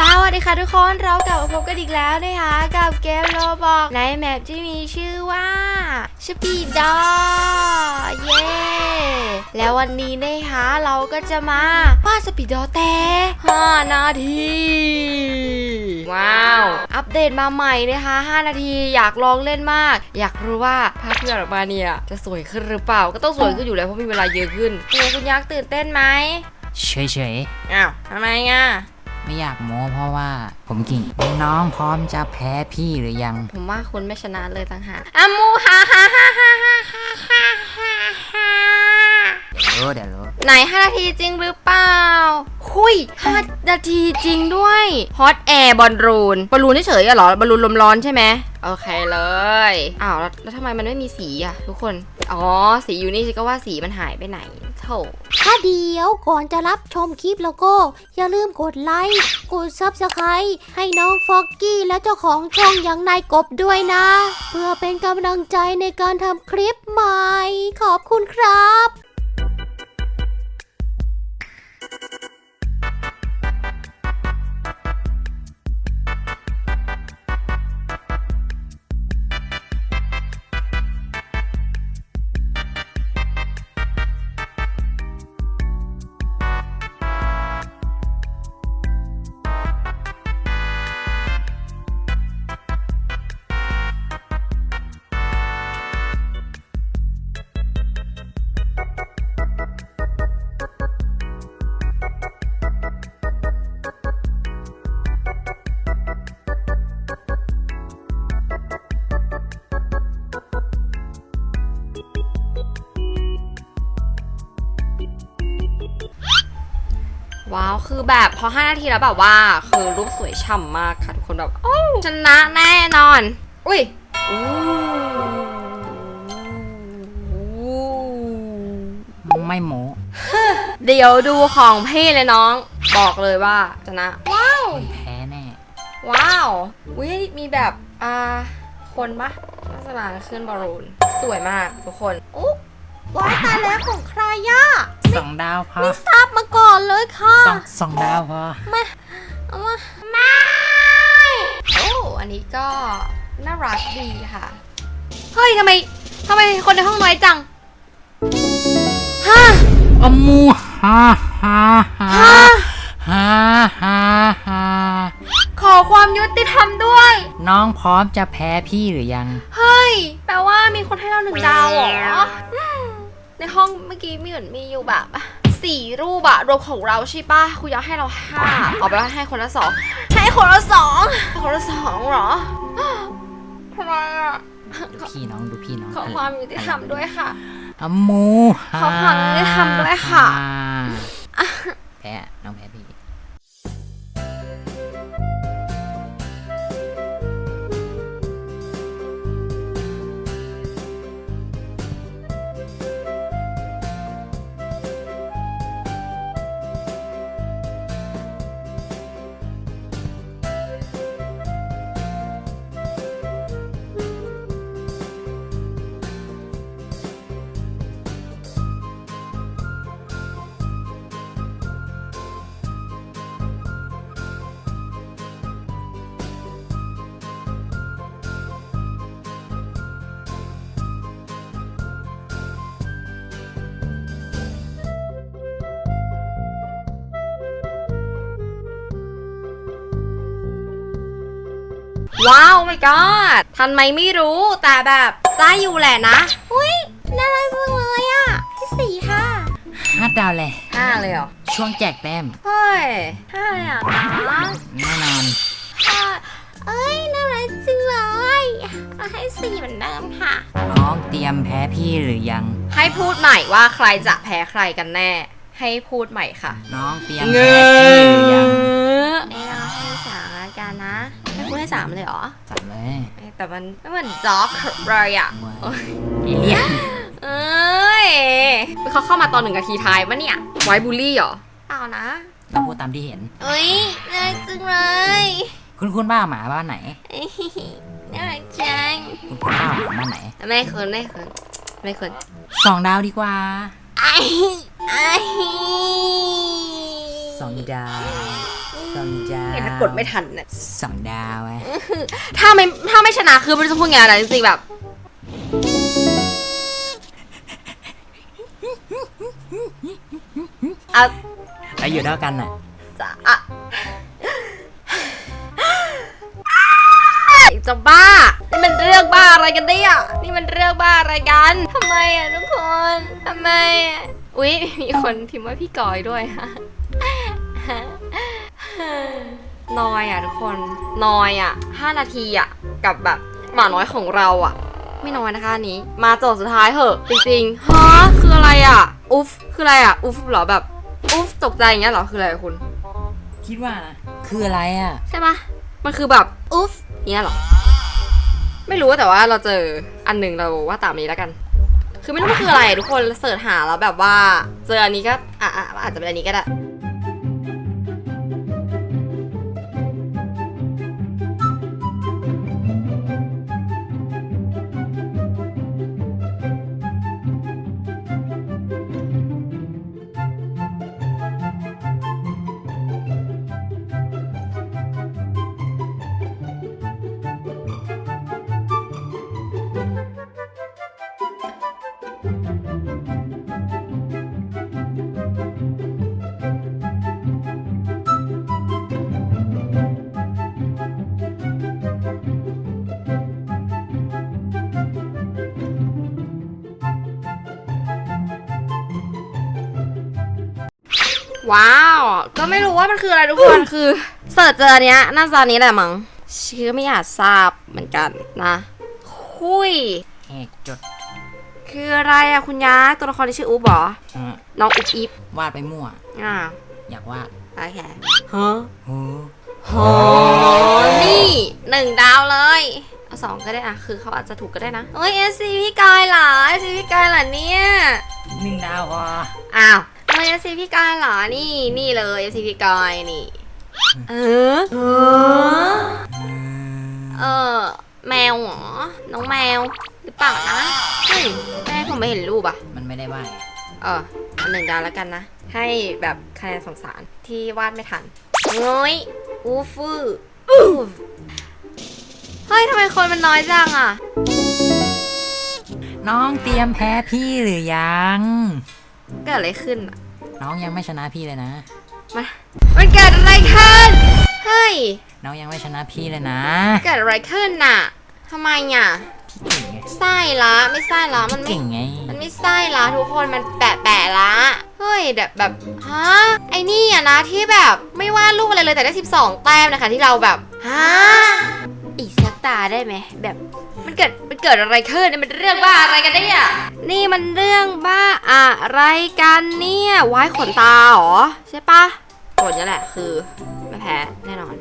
สวัสดีค่ะทุกคนเรากลับมาพบกันอีกแล้วนะคะกับเกมโรบอกในแมปที่มีชื่อว่าสปีดดอเย้แล้ววันนี้นะคะเราก็จะมาป้าสปีดดอแต่5นาที ว้าว อัปเดตมาใหม่นะคะ 5 นาทีอยากลองเล่นมาก อยากรู้ว่าถ้าเพื่อนออกมาเนี่ยจะสวยขึ้นหรือเปล่า ก็ต้องสวยขึ้นอยู่แล้วเพราะมีเวลาเยอะขึ้นเป็นไงคุณยักษ์ตื่นเต้นไหมเฉยอ้าวทำไมอะๆ ไม่อยากโม้เพราะว่าผมกิ่งน้องพร้อมจะแพ้พี่หรือยัง ผมว่าคุณไม่ชนะเลยต่างหากอะมูฮ่าฮ่าฮ่าฮ่าฮ่าฮ่าฮ่าฮ่าฮ่าเดี๋ยวรู้เดี๋ยวรู้ไหน5นาทีจริงหรือเปล่า คุย5นาทีจริงด้วยฮอตแอร์บอลลูนบอลลูนเฉยๆอะเหรอบอลลูนลมร้อนใช่ไหมโอเคเลย อ้าวแล้วแล้วทำไมมันไม่มีสีอะทุกคน อ๋อ สีอยู่นี่ฉันก็ว่าสีมันหายไปไหน โถถ้าเดียวก่อนจะรับชมคลิปแล้วก็ อย่าลืมกดไลค์ กดซับสไครต์ให้น้องฟอกกี้และเจ้าของช่องอย่างนายกบด้วยนะ เพื่อเป็นกำลังใจในการทำคลิปใหม่ ขอบคุณครับ คือแบบพอ 5 นาทีแล้วแบบว่า คือรูปสวยฉ่ำมากค่ะทุกคนแบบโอ้ชนะแน่นอน อุ้ยอู้ไม่โม้เดี๋ยวดูของพี่เลยน้อง บอกเลยว่าชนะ ว้าวแพ้แน่ ว้าววิมีแบบ อ่า คนปะลักษณะขึ้นบอลลูน สวยมากทุกคนอุ๊บ ว้ายตายแล้วของใครย่ะสองดาวพอทราบมาก่อนเลยค่ะสองสองดาวพอเอามาโอ้อันนี้ก็น่ารักดีค่ะ เฮ้ยทำไมทำไมคนในห้องน้อยจังฮะอมูฮ่าฮ่าฮ่าฮะฮ่าฮ่าฮ่าขอความยุติธรรมด้วย น้องพร้อมจะแพ้พี่หรือยัง เฮ้ย แปลว่ามีคนให้เราหนึ่งดาวเหรออืม ในห้องเมื่อกี้มีเหมือนมีอยู่แบบสี่รูปอะรวมของเราใช่ปะคุณอยากให้เราห้าเอาไปว่าให้คนละสองให้คนละสองคนละสองเหรอทำไมอะดูพี่น้องดูพี่น้องขอความยุติธรรมด้วยค่ะอมูขอความยุติธรรมด้วยค่ะ แพ้น้องแพ้ ว้าว my god ทันไหมไม่รู้แต่แบบได้อยู่แหละนะอุ้ยน่ารักจังเลยอะที่สี่ค่ะห้าดาวเลยห้าเลยเหรอ ช่วงแจกแต้มเฮ้ยห้าเลยอะนะแน่นอนห้าเอ้ยน่ารักจังเลยเอาให้สี่เหมือนเดิมค่ะ น้องเตรียมแพ้พี่หรือยัง ให้พูดใหม่ว่าใครจะแพ้ใครกันแน่ ให้พูดใหม่ค่ะ น้องเตรียมแพ้พี่หรือยัง ให้พูดให้สามเลยเหรอจัดเลยเอ้ยแต่มันไม่เหมือนจ็อกเลยอะมวยโอ๊ยเอเลี่ยนเอ้ยเขาเข้ามาตอนหนึ่งนาทีท้ายวะเนี่ย ไว้บูลลี่เหรอเปล่านะ เราพูดตามที่เห็น เอ้ยน่ารักจังเลยคุณคุณบ้าหมาบ้านไหน เอ้ยน่ารักจังคุณคุณบ้าหมาบ้านไหนไม่เคินไม่เคินไม่เคินสองดาวดีกว่าไอ้ไอ้ สองดาว สองอนจ้าเนี่ยถ้ากดไม่ทันน่ะสองดาวไว้ถ้าไม่ถ้าไม่ชนะคือไม่รู้จะพูดไงนะจริงๆแบบ อะแล้วอยู่เท่ากันน่ะ จะอะจะบ้า นี่มันเรื่องบ้าอะไรกันเนี่ยนี่มันเรื่องบ้าอะไรกันทำไมอะทุกคนทำไมอะอุ๊ย มีคนพิมพ์ว่าพี่กอยด้วย นอยอะทุกคนนอยอะห้านาทีอะกับแบบหมาน้อยของเราอะ ไม่น้อยนะคะอันนี้ มาโจทย์สุดท้ายเหอะ จริงๆฮะคืออะไรอะ อุฟคืออะไรอะ อุฟเหรอแบบ อุฟตกใจอย่างเงี้ยเหรอคืออะไรอะคุณ คิดว่านะคืออะไรอะ ใช่ปะมันคือแบบ อุฟอย่างเงี้ยเหรอ ไม่รู้แต่ว่าเราเจออันหนึ่งเราว่าตามนี้แล้วกัน คือไม่รู้มันคืออะไรทุกคนเสิร์ชหาแล้วแบบว่า เจออันนี้ก็อะอะอาจจะเป็นอันนี้ก็ได้ ว้าว ก็ไม่รู้ว่ามันคืออะไรทุกคน คือเสิร์ชเจออันเนี้ยน่าจะอันนี้แหละมั้งชื่อไม่อาจทราบเหมือนกันนะ คุยแหกจด คืออะไรอะคุณยาตัวละครที่ชื่ออุ๊บเหรออะน้องอุ๊บอิฟวาดไปมั่ว อ่าอยากวาดโอเคฮะโหโหนี่หนึ่งดาวเลยเอาสองก็ได้อะคือเขาอาจจะถูกก็ได้นะเอ้ยเอซีพี่กายเหรอเอซีพี่กายเหรอเนี่ยหนึ่งดาวพออ้าว เอ้ยเอซีพี่กายเหรอ นี่นี่เลยเอซีพี่กายนี่ เออ เอออืมเออ แมวเหรอ น้องแมว หรือเปล่านะเฮ้ยแม่ผมไม่เห็นรูปอะ มันไม่ได้วาดเออเอาหนึ่งดาวแล้วกันนะ ให้แบบคะแนนสงสารที่วาดไม่ทันเง้ยอูฟืออูฟเฮ้ยทำไมคนมันน้อยจังอะ น้องเตรียมแพ้พี่หรือยัง เกิดอะไรขึ้นอะ น้องยังไม่ชนะพี่เลยนะ มา มันเกิดอะไรขึ้น เฮ้ย น้องยังไม่ชนะพี่เลยนะเกิดอะไรขึ้นน่ะทำไมอะพี่เก่งไงไส้ละไม่ไส้ละมันไม่ เก่งไงมันไม่ใช่ละทุกคนมันแปะแปะๆละ เฮ้ยแบบแบบฮะไอ้นี่อะนะที่แบบไม่วาดรูปอะไรเลยแต่ได้ 12 แต้มนะคะที่เราแบบฮะอีกสักตาได้ไหมแบบมันเกิด มันเกิดอะไรขึ้นมันเรื่องบ้าอะไรกันเนี่ยนี่มันเรื่องบ้าอะไรกันเนี่ยไว้ขนตาเหรอใช่ปะขนนี่แหละคือไม่แพ้แน่นอน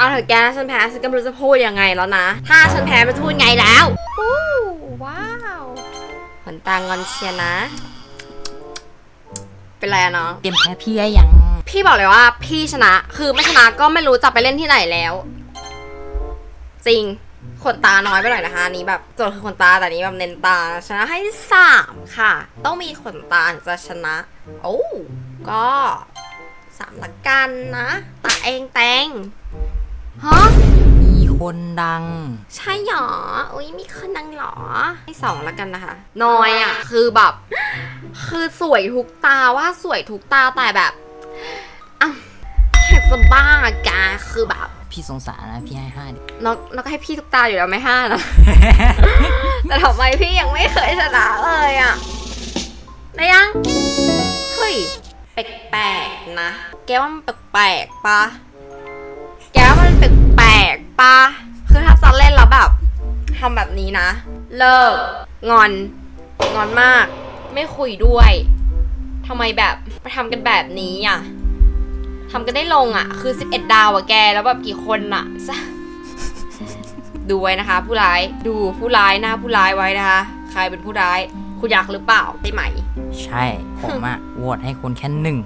เอาเถอะแกฉันแพ้ฉันก็ไม่รู้จะพูดยังไงแล้วนะ ถ้าฉันแพ้มันจะพูดไงแล้วอู้ว้าวขนตางอนเชียร์นะ เป็นไรอะน้องเตรียมแพ้พี่ได้ยังพี่บอกเลยว่าพี่ชนะ คือไม่ชนะก็ไม่รู้จะไปเล่นที่ไหนแล้ว จริงขนตาน้อยไปหน่อยนะคะอันนี้แบบโจทย์คือขนตาแต่อันนี้แบบเน้นตาชนะให้สามค่ะ ต้องมีขนตาถึงจะชนะ โอ้ก็สามละกันนะตาเองแตง ฮะ มีคนดัง ใช่หรอ อุ้ยมีคนดังหรอ ให้สองแล้วกันนะคะ น้อยอะ คือแบบ คือสวยทุกตาว่าสวยทุกตาแต่แบบอะแค่จะบ้าแกคือแบบ พี่สงสารนะพี่ให้ห้าดิ น้องน้องก็ให้พี่ทุกตาอยู่แล้วไม่ห้านะ แต่ทำไมพี่ยังไม่เคยชนะเลยอะได้ยัง เฮ้ยไปแปลกๆนะ แกว่ามันแปลกๆปะ ปะคือถ้าซันเล่นแล้วแบบทำแบบนี้นะ เลิก งอน งอนมาก ไม่คุยด้วยทำไมแบบมาทำกันแบบนี้อะทำกันได้ลงอะ คือ 11 ดาวอะแกแล้วแบบกี่คนอะดูไว้นะคะ ผู้ร้ายดูผู้ร้ายหน้าผู้ร้ายไว้นะคะ ใครเป็นผู้ร้าย คุณอยากหรือเปล่าได้ไหม ใช่ ผมอะโหวตให้คุณแค่หนึ่ง